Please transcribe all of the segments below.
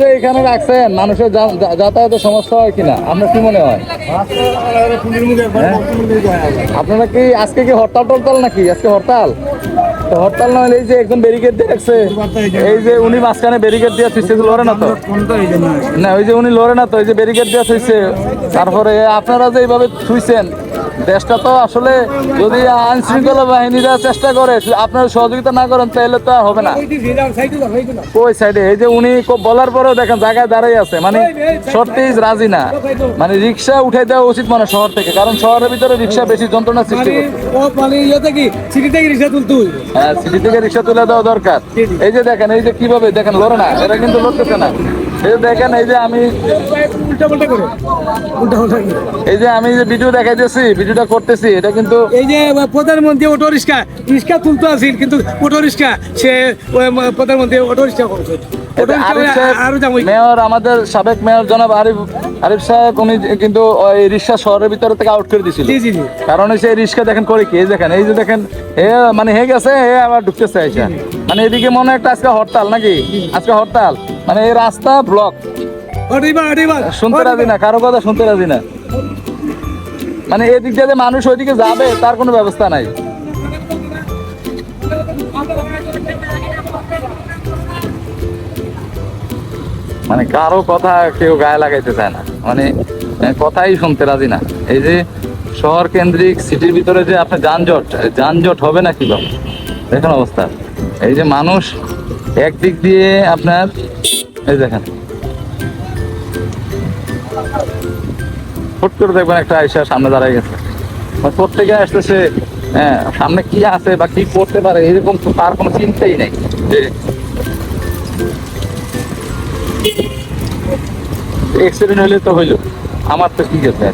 যে এখানে রাখছেন? যাতায়াতের হয় আপনার কি আজকে কি হরতাল টরতাল নাকি? আজকে হরতাল? হরতাল না হলে এই যে একদম ব্যারিকেড দিয়ে রাখছে, এই যে উনি মাঝখানে ব্যারিকেড দিয়ে থুইছে লড়ে না তো? না, ওই যে উনি লড়ে না তো, এই যে ব্যারিকেড দিয়ে থুইছে তারপরে আপনারা যে এইভাবে থুইছেন দেশটা তো আসলে যদি আইন শৃঙ্খলা বাহিনীরা চেষ্টা করে আপনারা সহযোগিতা না করেন তাহলে তো আর হবে না। ওই সাইডে এই যে উনি বলার পরেও দেখেন জায়গায় দাঁড়াই আছে। মানে সত্যি রাজি না। মানে রিক্সা উঠে দেওয়া উচিত মানে শহর থেকে কারণ শহরের ভিতরে রিক্সা বেশি যন্ত্রণা সৃষ্টি মানে মানে হ্যাঁ সিটি থেকে রিক্সা তুলে দেওয়া দরকার। এই যে দেখেন এই যে কীভাবে দেখেন লড়ে না এরা কিন্তু লড়তেছে না। দেখেন এই যে আমি উল্টা পাল্টা করে। উল্টা পাল্টা করে। এই যে আমি যে ভিডিও দেখাইতেছি ভিডিওটা করতেছি এটা কিন্তু এই যে প্রধানমন্ত্রী অটো রিক্সা রিক্সা তুলতে আসিল কিন্তু অটো রিক্সা সে প্রধানমন্ত্রী অটো রিক্সা করছে। মেয়র আমাদের সাবেক মেয়র জনাব আরিফ আরিফ সাহেব উনি কিন্তু ওই রিক্সা শহরের ভিতরে থেকে আউট করে জি কারণ হচ্ছে এই রিক্সা দেখেন করে কি এই দেখেন এই যে দেখেন এ মানে হে গেছে এ আবার ঢুকতেছে মানে এদিকে মনে একটা আজকে হরতাল নাকি? আজকে হরতাল। মানে এই রাস্তা ব্লক শুনতে রাজি না কারও কথা শুনতে রাজি না। মানে এদিক দিয়ে মানুষ ওইদিকে যাবে তার কোনো ব্যবস্থা নাই। মানে কারও কথা কেউ গায়ে লাগাইতে চায় না। মানে কথাই শুনতে রাজি না। এই যে শহর কেন্দ্রিক সিটির ভিতরে যে আপনার যানজট যানজট হবে না কীভাবে দেখুন অবস্থা। এই যে মানুষ একদিক দিয়ে আপনার, এই দেখেন। হুট করে দেখবেন একটা আইসা সামনে দাঁড়াই গেছে। মানে প্রত্যেকে আসতেছে হ্যাঁ সামনে কি আছে বা কি করতে পারে, এরকম তার কোনো চিন্তাই নেই। এক্সিডেন্ট হলে তো হইল, আমার তো কি গেছে।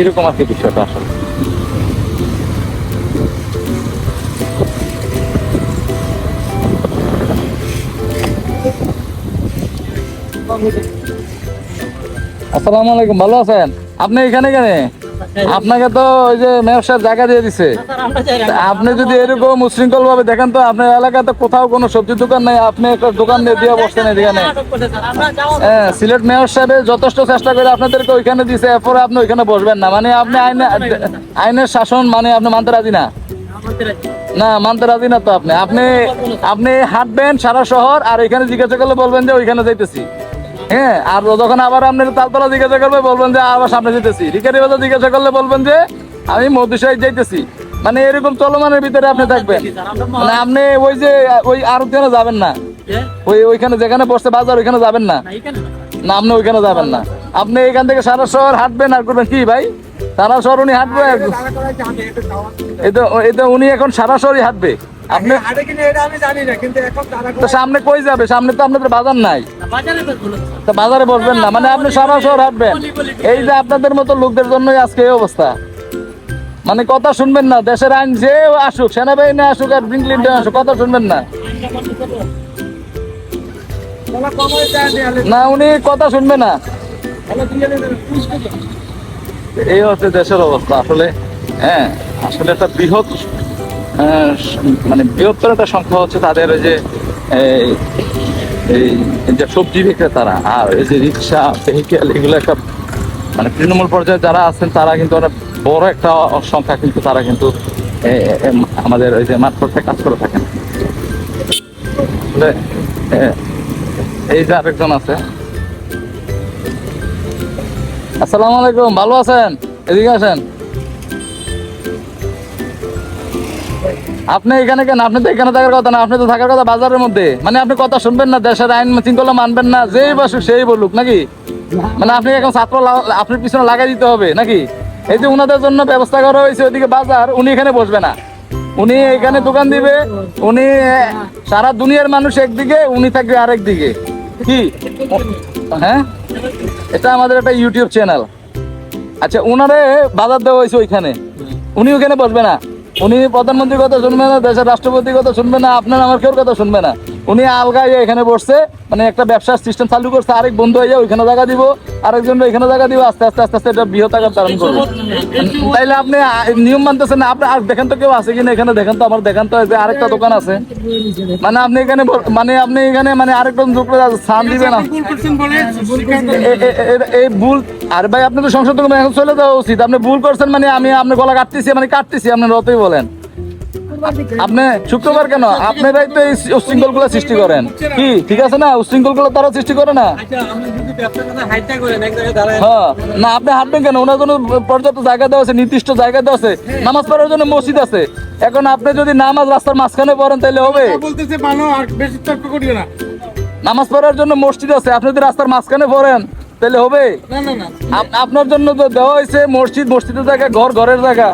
এরকম আর কি বিষয়টা আসলে। আসসালামু আলাইকুম, ভালো আছেন? আপনি এখানে কেন? আপনাকে তো ওই যে মেয়র জায়গা দিয়ে দিছে। আপনি যদি এরকম উশৃঙ্খল ভাবে দেখেন তো আপনার এলাকাতে কোথাও কোনো সবজি দোকান নেই, আপনি একটা দোকান দিয়ে দিয়ে বসছেন এখানে। হ্যাঁ সিলেট মেয়র সাহেব যথেষ্ট চেষ্টা করে আপনাদেরকে ওইখানে দিছে, এরপরে আপনি ওইখানে বসবেন না। মানে আপনি আইনে আইনের শাসন মানে আপনি মানতে রাজি না? না, মানতে রাজি না তো আপনি। আপনি আপনি হাঁটবেন সারা শহর আর এখানে জিজ্ঞাসা করলে বলবেন যে ওইখানে যাইতেছি। হ্যাঁ আর যখন আবার আপনি তালতলা জিজ্ঞাসা করবে, বলবেন যে, আবার সামনে যেতেছি। রিকারি বাজার জিজ্ঞাসা করলে বলবেন যে, আমি মধুসাহিদ যাইতেছি। মানে এরকম চলমানের ভিতরে আপনি থাকবেন। মানে আপনি ওই যে, ওই আর যাবেন না। ওই ওইখানে যেখানে বসছে বাজার, ওইখানে যাবেন না। না, আপনি ওইখানে যাবেন না। আপনি এখান থেকে সারা শহর হাঁটবেন, আর করবেন কি ভাই? সারা শহর উনি হাঁটবে। এই তো উনি এখন সারা শহরই হাঁটবে। আপনি হাটে কিনে এটা আমি জানি না কিন্তু এখন তো সামনে কই যাবে? সামনে তো আপনাদের বাজার নাই। তো বাজারে বসবেন না মানে আপনি সারা শহর হাঁটবেন এই যে আপনাদের মতো লোকদের জন্যই আজকে এই অবস্থা। মানে কথা শুনবেন না দেশের আইন যে আসুক সেনাবাহিনী আসুক আর বিল ক্লিন্টন আসুক কথা শুনবেন না। না উনি কথা শুনবে না। এই হচ্ছে দেশের অবস্থা আসলে হ্যাঁ আসলে একটা বৃহৎ মানে বৃহত্তর একটা সংখ্যা হচ্ছে তাদের ওই যে যে সবজি বিক্রেতারা আর এই যে রিক্সা ভেহিকেল এগুলো একটা মানে তৃণমূল পর্যায়ে যারা আছেন, তারা কিন্তু অনেক বড় একটা সংখ্যা কিন্তু তারা কিন্তু আমাদের ওই যে মাঠ কাজ করে থাকেন। এই যে আরেকজন আছে। আসসালামু আলাইকুম, ভালো আছেন? এদিকে আসেন। আপনি এখানে কেন? আপনি তো এখানে থাকার কথা না, আপনি তো থাকার কথা বাজারের মধ্যে। মানে আপনি কথা শুনবেন না, দেশের আইন শৃঙ্খলা মানবেন না, যেই বসুক সেই বলুক, নাকি? মানে আপনি এখন ছাত্র আপনার পিছনে লাগাই দিতে হবে, নাকি? এই যে উনাদের জন্য ব্যবস্থা করা হয়েছে ওইদিকে বাজার, উনি এখানে বসবে না। উনি এখানে দোকান দিবে, উনি সারা দুনিয়ার মানুষ একদিকে, উনি থাকবে আরেক দিকে কি? হ্যাঁ? এটা আমাদের একটা ইউটিউব চ্যানেল আচ্ছা উনারে বাজার দেওয়া হয়েছে ওইখানে। উনি ওখানে বসবে না? উনি প্রধানমন্ত্রীর কথা শুনবে না, দেশের রাষ্ট্রপতির কথা শুনবে না, আপনার আমার কেউ কথা শুনবে না। উনি আলগা এখানে বসছে মানে একটা ব্যবসার সিস্টেম চালু করছে, আরেক বন্ধু হয়ে ওইখানে জায়গা দিব, আরেকজন এখানে জায়গা দিব, আস্তে আস্তে আস্তে আস্তে এটা বৃহৎ আকার ধারণ করবে। তাইলে আপনি নিয়ম মানতেছেন না, আপনি আর দেখেন তো কেউ আছে কিনা এখানে, দেখেন তো আমার, দেখেন তো যে আরেকটা দোকান আছে। মানে আপনি এখানে মানে আপনি এখানে মানে আরেকজন করে স্থান দিবে না। এই ভুল, আর ভাই, আপনি তো সংসদ থেকে এখন চলে যাওয়া উচিত। আপনি ভুল করছেন মানে আমি আপনার গলা কাটতেছি মানে কাটতেছি, আপনি রতই বলেন। আপনি শুক্রবার কেন? আপনারাই তো এই উশৃঙ্খলগুলো সৃষ্টি করেন। কি ঠিক আছে না? উশৃঙ্খলগুলো তারা সৃষ্টি করে না? হ্যাঁ। না আপনি হাঁটবেন কেন? ওনার জন্য পর্যাপ্ত জায়গা দেওয়া আছে নির্দিষ্ট জায়গা দেওয়া আছে। নামাজ পড়ার জন্য মসজিদ আছে। এখন আপনি যদি নামাজ রাস্তার মাঝখানে পড়েন তাহলে হবে। বলতেছে ভালো আর বেশি তর্ক করিও না। নামাজ পড়ার জন্য মসজিদ আছে। আপনি যদি রাস্তার মাঝখানে পড়েন তাহলে হবে। আপনার জন্য তো দেওয়া হয়েছে মসজিদ। মসজিদের জায়গা ঘর ঘরের জায়গা।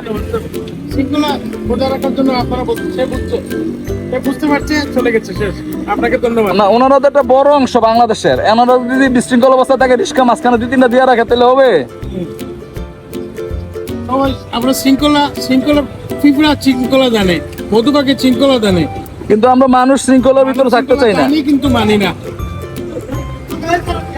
শৃঙ্খলা বজায় রাখার জন্য আপনারা সে বুঝছে। সে বুঝতে পারছে চলে গেছে শেষ। আপনাকে ধন্যবাদ। না ওনারা তো একটা বড় অংশ বাংলাদেশের। এনারা যদি বিশৃঙ্খল অবস্থা থাকে রিক্সা মাঝখানে দুই তিনটা দিয়ে রাখে তাহলে হবে। আমরা শৃঙ্খলা শৃঙ্খলা শৃঙ্খলা জানে শৃঙ্খলা জানে। কিন্তু আমরা মানুষ শৃঙ্খলার ভিতরে থাকতে চাই না। কিন্তু মানি না।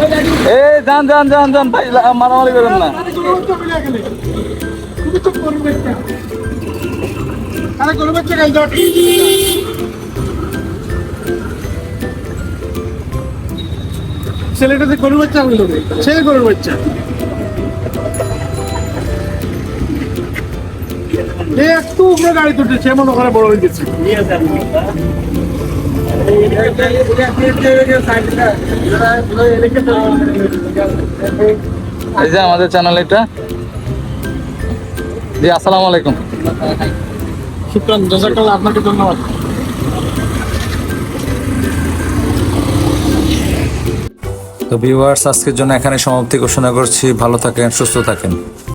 এই, যান যান যান যান, ভাই মারামারি করেন না। ছেলেটাতে গরু বাচ্চা হইল ছেলে গরুর বাচ্চা। একটু উপরে গাড়ি তুলছে, সে মনে করে বড় হয়ে গেছে। এই যে আমাদের চ্যানেল এটা। জি আসসালামু আলাইকুম। শুক্রান জাজাকাল্লাহ আপনাকে ধন্যবাদ। তো ভিউয়ার্স আজকের জন্য এখানে সমাপ্তি ঘোষণা করছি। ভালো থাকেন সুস্থ থাকেন।